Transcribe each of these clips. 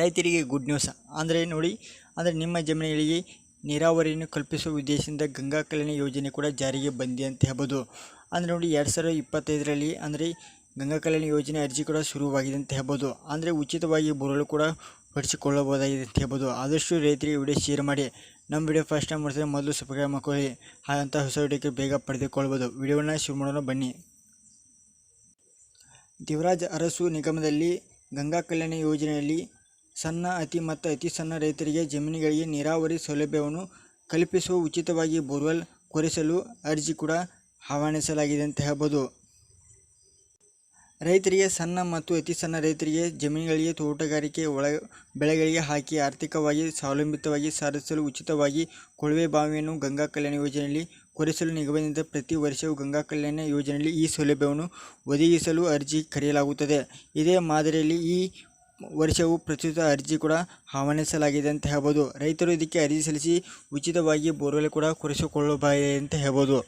ರೈತರಿಗೆ good news ಅಂದರೆ ನೋಡಿ, ಅಂದರೆ ನಿಮ್ಮ ಜಮೀನುಗಳಿಗೆ ನೀರಾವರಿಯನ್ನು ಕಲ್ಪಿಸುವ ಉದ್ದೇಶದಿಂದ ಗಂಗಾ ಕಲ್ಯಾಣ ಯೋಜನೆ ಕೂಡ ಜಾರಿಗೆ ಬಂದಿದೆ ಅಂತ ಹೇಳ್ಬೋದು. ಅಂದರೆ ನೋಡಿ, ಎರಡು ಸಾವಿರದ ಇಪ್ಪತ್ತೈದರಲ್ಲಿ ಅಂದರೆ ಗಂಗಾ ಕಲ್ಯಾಣ ಯೋಜನೆ ಅರ್ಜಿ ಕೂಡ ಶುರುವಾಗಿದೆ ಅಂತ ಹೇಳ್ಬೋದು. ಅಂದರೆ ಉಚಿತವಾಗಿ ಬೋರ್ವೆಲ್ ಕೂಡ ಹೊಡಿಸಿಕೊಳ್ಳಬಹುದಾಗಿದೆ ಅಂತ ಹೇಳ್ಬೋದು. ಆದಷ್ಟು ರೈತರಿಗೆ ವಿಡಿಯೋ ಶೇರ್ ಮಾಡಿ. ನಮ್ಮ ವಿಡಿಯೋ ಫಸ್ಟ್ ಟೈಮ್ ಮಾಡಿದ್ರೆ ಮೊದಲು ಸಬ್ಸ್ಕ್ರೈಬ್ ಮಾಡ್ಕೊಳ್ಳಿ. ಹಾಗಂತ ಹೊಸ ವಿಡಿಯೋಕ್ಕೆ ಬೇಗ ಪಡೆದುಕೊಳ್ಬೋದು ವಿಡಿಯೋನ ಶುರು ಮಾಡೋಣ, ಬನ್ನಿ. ದೇವರಾಜ್ ಅರಸು ನಿಗಮದಲ್ಲಿ ಗಂಗಾ ಕಲ್ಯಾಣ ಯೋಜನೆಯಲ್ಲಿ ಸಣ್ಣ ಅತಿ ಮತ್ತು ಅತಿ ಸಣ್ಣ ರೈತರಿಗೆ ಜಮೀನುಗಳಿಗೆ ನೀರಾವರಿ ಸೌಲಭ್ಯವನ್ನು ಕಲ್ಪಿಸುವ ಉಚಿತವಾಗಿ ಬೋರ್ವೆಲ್ ಕೊರೆಸಲು ಅರ್ಜಿ ಕೂಡ ಆಹ್ವಾನಿಸಲಾಗಿದೆ ಅಂತ ಹೇಳ್ಬೋದು. ರೈತರಿಗೆ ಸಣ್ಣ ಮತ್ತು ಅತಿ ಸಣ್ಣ ರೈತರಿಗೆ ಜಮೀನುಗಳಿಗೆ ತೋಟಗಾರಿಕೆ ಒಳ ಬೆಳೆಗಳಿಗೆ ಹಾಕಿ ಆರ್ಥಿಕವಾಗಿ ಸ್ವಾವಲಂಬಿತವಾಗಿ ಸಾಧಿಸಲು ಉಚಿತವಾಗಿ ಕೊಳವೆ ಬಾವಿಯನ್ನು ಗಂಗಾ ಕಲ್ಯಾಣ ಯೋಜನೆಯಲ್ಲಿ ಕೊರೆಸಲು ನಿಗಮದಿಂದ ಪ್ರತಿ ವರ್ಷವೂ ಗಂಗಾ ಕಲ್ಯಾಣ ಯೋಜನೆಯಲ್ಲಿ ಈ ಸೌಲಭ್ಯವನ್ನು ಒದಗಿಸಲು ಅರ್ಜಿ ಕರೆಯಲಾಗುತ್ತದೆ. ಇದೇ ಮಾದರಿಯಲ್ಲಿ ಈ ವರ್ಷವೂ ಪ್ರಸ್ತುತ ಅರ್ಜಿ ಕೂಡ ಆಹ್ವಾನಿಸಲಾಗಿದೆ ಅಂತ ಹೇಳ್ಬೋದು. ರೈತರು ಇದಕ್ಕೆ ಅರ್ಜಿ ಸಲ್ಲಿಸಿ ಉಚಿತವಾಗಿ ಬೋರ್ವೆಲ್ ಕೂಡ ಕೊರೆಸಿಕೊಳ್ಳಬಹುದು ಅಂತ ಹೇಳ್ಬೋದು.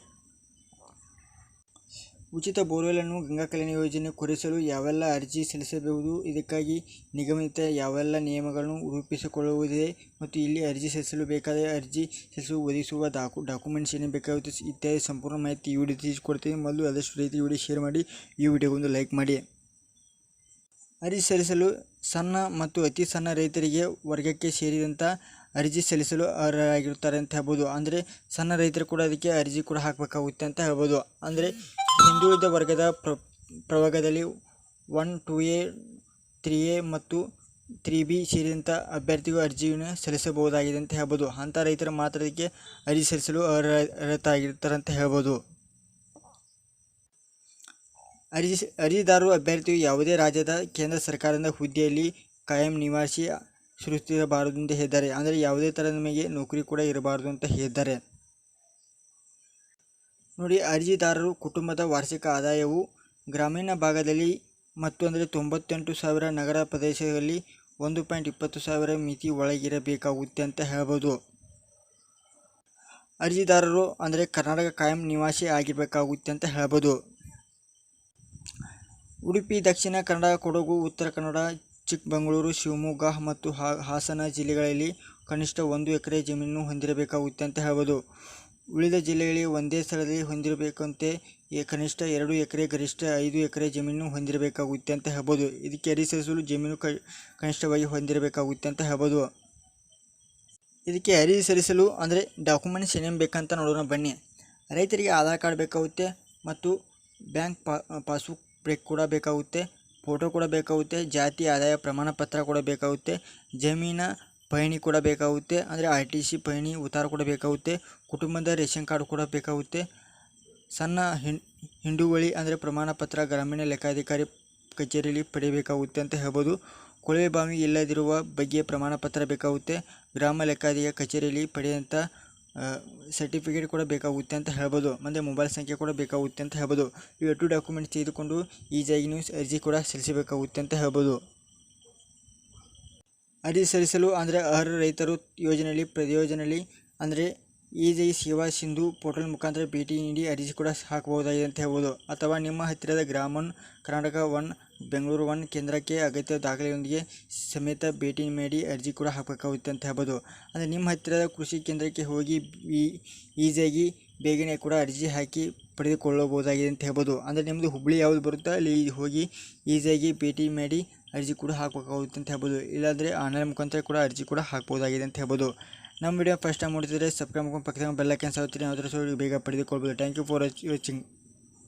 ಉಚಿತ ಬೋರ್ವೆಲನ್ನು ಗಂಗಾ ಕಲ್ಯಾಣ ಯೋಜನೆ ಕೊರೆಸಲು ಯಾವೆಲ್ಲ ಅರ್ಜಿ ಸಲ್ಲಿಸಬಹುದು? ಇದಕ್ಕಾಗಿ ನಿಗಮಿತ ಯಾವೆಲ್ಲ ನಿಯಮಗಳನ್ನು ರೂಪಿಸಿಕೊಳ್ಳುವುದಿದೆ ಮತ್ತು ಇಲ್ಲಿ ಅರ್ಜಿ ಸಲ್ಲಿಸಲು ಬೇಕಾದ ಅರ್ಜಿ ಸಲ್ಲಿಸಲು ಒದಗಿಸುವ ಡಾಕು, ಡಾಕ್ಯುಮೆಂಟ್ಸ್ ಏನೇನು ಬೇಕಾಗುತ್ತೆ ಇತ್ಯಾದಿ ಸಂಪೂರ್ಣ ಮಾಹಿತಿ ಈ ವಿಡಿಯೋ ತಿಳಿಸಿಕೊಡ್ತೀನಿ. ಮೊದಲು ಆದಷ್ಟು ರೀತಿ ವಿಡಿಯೋ ಶೇರ್ ಮಾಡಿ, ಈ ವಿಡಿಯೋಗೊಂದು ಲೈಕ್ ಮಾಡಿ. ಅರ್ಜಿ ಸಲ್ಲಿಸಲು ಸಣ್ಣ ಮತ್ತು ಅತಿ ಸಣ್ಣ ರೈತರಿಗೆ ವರ್ಗಕ್ಕೆ ಸೇರಿದಂಥ ಅರ್ಜಿ ಸಲ್ಲಿಸಲು ಅರ್ಹರಾಗಿರುತ್ತಾರೆ ಅಂತ ಹೇಳ್ಬೋದು. ಅಂದರೆ ಸಣ್ಣ ರೈತರು ಕೂಡ ಅದಕ್ಕೆ ಅರ್ಜಿ ಕೂಡ ಹಾಕಬೇಕಾಗುತ್ತೆ ಅಂತ ಹೇಳ್ಬೋದು. ಅಂದರೆ ಹಿಂದುಳಿದ ವರ್ಗದ ಪ್ರ, ಪ್ರವರ್ಗದಲ್ಲಿ one, two A, three A ಮತ್ತು ತ್ರೀ ಬಿ ಸೇರಿದಂಥ ಅಭ್ಯರ್ಥಿಗೂ ಅರ್ಜಿಯನ್ನು ಸಲ್ಲಿಸಬಹುದಾಗಿದೆ ಅಂತ ಹೇಳ್ಬೋದು. ಅಂಥ ರೈತರು ಮಾತ್ರ ಅದಕ್ಕೆ ಅರ್ಜಿ ಸಲ್ಲಿಸಲು ಅರ್ಹ ಅರ್ಹತಾಗಿರ್ತಾರೆ ಅಂತ ಹೇಳ್ಬೋದು. ಅರ್ಜಿ ಅರ್ಜಿದಾರರು ಅಭ್ಯರ್ಥಿಯು ಯಾವುದೇ ರಾಜ್ಯದ ಕೇಂದ್ರ ಸರ್ಕಾರದ ಹುದ್ದೆಯಲ್ಲಿ ಕಾಯಂ ನಿವಾಸಿ ಸುರುತ್ತಿರಬಾರದು ಅಂತ ಹೇಳಿದ್ದಾರೆ. ಅಂದರೆ ಯಾವುದೇ ಥರ ನಮಗೆ ನೌಕರಿ ಕೂಡ ಇರಬಾರದು ಅಂತ ಹೇಳಿದ್ದಾರೆ. ನೋಡಿ ಅರ್ಜಿದಾರರು ಕುಟುಂಬದ ವಾರ್ಷಿಕ ಆದಾಯವು ಗ್ರಾಮೀಣ ಭಾಗದಲ್ಲಿ ಮತ್ತು ಅಂದರೆ ತೊಂಬತ್ತೆಂಟು ಸಾವಿರ, ನಗರ ಪ್ರದೇಶದಲ್ಲಿ ಒಂದು ಪಾಯಿಂಟ್ ಇಪ್ಪತ್ತು ಸಾವಿರ ಮಿತಿ ಒಳಗಿರಬೇಕಾಗುತ್ತೆ ಅಂತ ಹೇಳ್ಬೋದು. ಅರ್ಜಿದಾರರು ಅಂದರೆ ಕರ್ನಾಟಕ ಕಾಯಂ ನಿವಾಸಿ ಆಗಿರಬೇಕಾಗುತ್ತೆ ಅಂತ ಹೇಳ್ಬೋದು. ಉಡುಪಿ, ದಕ್ಷಿಣ ಕನ್ನಡ, ಕೊಡಗು, ಉತ್ತರ ಕನ್ನಡ, ಚಿಕ್ಕಮಗಳೂರು, ಶಿವಮೊಗ್ಗ ಮತ್ತು ಹಾಸನ ಜಿಲ್ಲೆಗಳಲ್ಲಿ ಕನಿಷ್ಠ ಒಂದು ಎಕರೆ ಜಮೀನು ಹೊಂದಿರಬೇಕಾಗುತ್ತೆ ಅಂತ ಹೇಳ್ಬೋದು ಉಳಿದ ಜಿಲ್ಲೆಗಳಿಗೆ ಒಂದೇ ಸ್ಥಳದಲ್ಲಿ ಹೊಂದಿರಬೇಕಂತೆ ಕನಿಷ್ಠ ಎರಡು ಎಕರೆ, ಗರಿಷ್ಠ ಐದು ಎಕರೆ ಜಮೀನು ಹೊಂದಿರಬೇಕಾಗುತ್ತೆ ಅಂತ ಹೇಳ್ಬೋದು ಇದಕ್ಕೆ ಹರಿಸಲು ಜಮೀನು ಕನಿಷ್ಠವಾಗಿ ಹೊಂದಿರಬೇಕಾಗುತ್ತೆ ಅಂತ ಹೇಳ್ಬೋದು ಇದಕ್ಕೆ ಅರಿ ಸರಿಸಲು ಅಂದರೆ ಡಾಕ್ಯುಮೆಂಟ್ಸ್ ಏನೇನು ಬೇಕಂತ ನೋಡೋಣ ಬನ್ನಿ. ರೈತರಿಗೆ ಆಧಾರ್ ಕಾರ್ಡ್ ಬೇಕಾಗುತ್ತೆ ಮತ್ತು ಬ್ಯಾಂಕ್ ಪಾಸ್ಬುಕ್ ಬ್ರೇಕ್ ಕೂಡ ಬೇಕಾಗುತ್ತೆ ಫೋಟೋ ಕೂಡ ಬೇಕಾಗುತ್ತೆ, ಜಾತಿ ಆದಾಯ ಪ್ರಮಾಣ ಪತ್ರ ಕೂಡ ಬೇಕಾಗುತ್ತೆ, ಜಮೀನ ಪಹಣಿ ಕೂಡ ಬೇಕಾಗುತ್ತೆ, ಅಂದರೆ ಆರ್ ಟಿ ಸಿ ಪಹಣಿ ಉತ್ತಾರ ಕೂಡ ಬೇಕಾಗುತ್ತೆ, ಕುಟುಂಬದ ರೇಷನ್ ಕಾರ್ಡ್ ಕೂಡ ಬೇಕಾಗುತ್ತೆ. ಸಣ್ಣ ಹಿಂಡುವಳಿ ಅಂದರೆ ಪ್ರಮಾಣ ಪತ್ರ ಗ್ರಾಮೀಣ ಲೆಕ್ಕಾಧಿಕಾರಿ ಕಚೇರಿಯಲ್ಲಿ ಪಡೆಯಬೇಕಾಗುತ್ತೆ ಅಂತ ಹೇಳ್ಬೋದು. ಕೊಳವೆ ಬಾವಿ ಇಲ್ಲದಿರುವ ಬಗ್ಗೆ ಪ್ರಮಾಣ ಪತ್ರ ಬೇಕಾಗುತ್ತೆ, ಗ್ರಾಮ ಲೆಕ್ಕಾಧಿಕಾರಿ ಕಚೇರಿಯಲ್ಲಿ ಪಡೆದಂಥ ಸರ್ಟಿಫಿಕೇಟ್ ಕೂಡ ಬೇಕಾಗುತ್ತೆ ಅಂತ ಹೇಳ್ಬೋದು. ಮತ್ತು ಮೊಬೈಲ್ ಸಂಖ್ಯೆ ಕೂಡ ಬೇಕಾಗುತ್ತೆ ಅಂತ ಹೇಳ್ಬೋದು. ಈ ಟು ಡಾಕ್ಯುಮೆಂಟ್ಸ್ ತೆಗೆದುಕೊಂಡು ಈಸಿಯಾಗಿ ನೀವು ಅರ್ಜಿ ಕೂಡ ಸಲ್ಲಿಸಬೇಕಾಗುತ್ತೆ ಅಂತ ಹೇಳ್ಬೋದು. ಅರ್ಜಿ ಸಲ್ಲಿಸಲು ಅಂದರೆ ಅರ್ಹ ರೈತರು ಯೋಜನೆಯಲ್ಲಿ ಪ್ರಯೋಜನೆಯಲ್ಲಿ ಅಂದರೆ ಈಜಿ ಸೇವಾ ಸಿಂಧು ಪೋರ್ಟಲ್ ಮುಖಾಂತರ ಭೇಟಿ ನೀಡಿ ಅರ್ಜಿ ಕೂಡ ಹಾಕಬಹುದಾಗಿದೆ ಅಂತ ಹೇಳ್ಬೋದು. ಅಥವಾ ನಿಮ್ಮ ಹತ್ತಿರದ ಗ್ರಾಮನ್ ಕರ್ನಾಟಕ ಒನ್ ಬೆಂಗಳೂರು ಒನ್ ಕೇಂದ್ರಕ್ಕೆ ಅಗತ್ಯ ದಾಖಲೆಯೊಂದಿಗೆ ಸಮೇತ ಭೇಟಿ ಮಾಡಿ ಅರ್ಜಿ ಕೂಡ ಹಾಕಬೇಕಾಗುತ್ತೆ ಅಂತ ಹೇಳ್ಬೋದು. ಅಂದರೆ ನಿಮ್ಮ ಹತ್ತಿರದ ಕೃಷಿ ಕೇಂದ್ರಕ್ಕೆ ಹೋಗಿ ಈಸಿಯಾಗಿ ಬೇಗನೆ ಕೂಡ ಅರ್ಜಿ ಹಾಕಿ ಪಡೆದುಕೊಳ್ಳಬಹುದಾಗಿದೆ ಅಂತ ಹೇಳ್ಬೋದು. ಅಂದರೆ ನಿಮ್ಮದು ಹುಬ್ಬಳ್ಳಿ ಯಾವುದು ಬರುತ್ತೋ ಅಲ್ಲಿ ಹೋಗಿ ಈಸಿಯಾಗಿ ಭೇಟಿ ಮಾಡಿ ಅರ್ಜಿ ಕೂಡ ಹಾಕಬೇಕಾಗುತ್ತೆ ಅಂತ ಹೇಳ್ಬೋದು. ಇಲ್ಲಾಂದರೆ ಆನ್ಲೈನ್ ಮುಖಾಂತರ ಕೂಡ ಅರ್ಜಿ ಕೂಡ ಹಾಕ್ಬೋದಾಗಿದೆ ಅಂತ ಹೇಳ್ಬೋದು. ನಮ್ಮ ವಿಡಿಯೋ ಫಸ್ಟ್ ಟೈಮ್ ನೋಡ್ತಿದ್ರೆ ಸಬ್ಸ್ಕ್ರೈಬ್ ಮಾಡ್ಕೊಂಡು ಪಕ್ಕದ ಬೆಲ್ಲೈಕನ್ ಸಾವುತ್ತೀರಿ ಅದರ ಬೇಗ ಪಡೆದುಕೊಳ್ಬೋದು ಥ್ಯಾಂಕ್ ಯು ಫಾರ್ ವಾಚಿಂಗ್